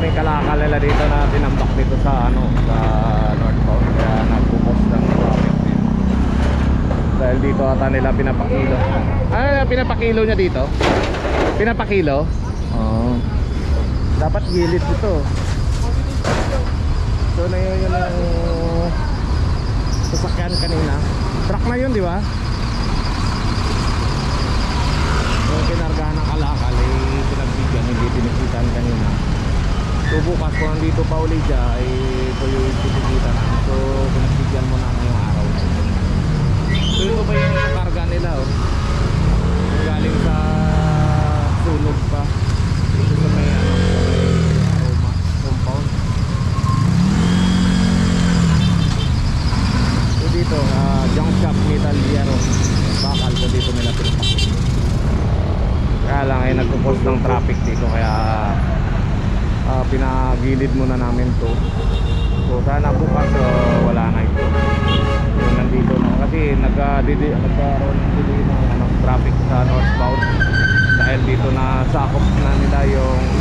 maraming kalakal nila dito na tinambak dito sa ano sa northbound kaya nagpupos ng traffic dito dahil dito ata nila pinapakilo ano pinapakilo niya dito? pinapakilo? oo dapat gilid ito so na yun yun ang sasakyan kanina truck na yun di ba? yung kinargahan ng kalakal eh pinagbigyan hindi pinikitan kanina so bukas kung nandito pa ulit siya ay ito yung pinikitan namin. So pinagbigyan mo na ngayong araw. So ito ba yung karga nila oh? Galing sa sunog pa. Dito sa may ano sa may dito ah, junk shop metal yero bakal so dito nila pinapakita. Kaya lang ay nagpo-post ng traffic dito kaya pinagilid muna namin to. So sana bukas ah, wala na ito. Yung nandito na. Kasi nagkaroon ng ano, traffic sa northbound. Dahil dito na sakop na nila yung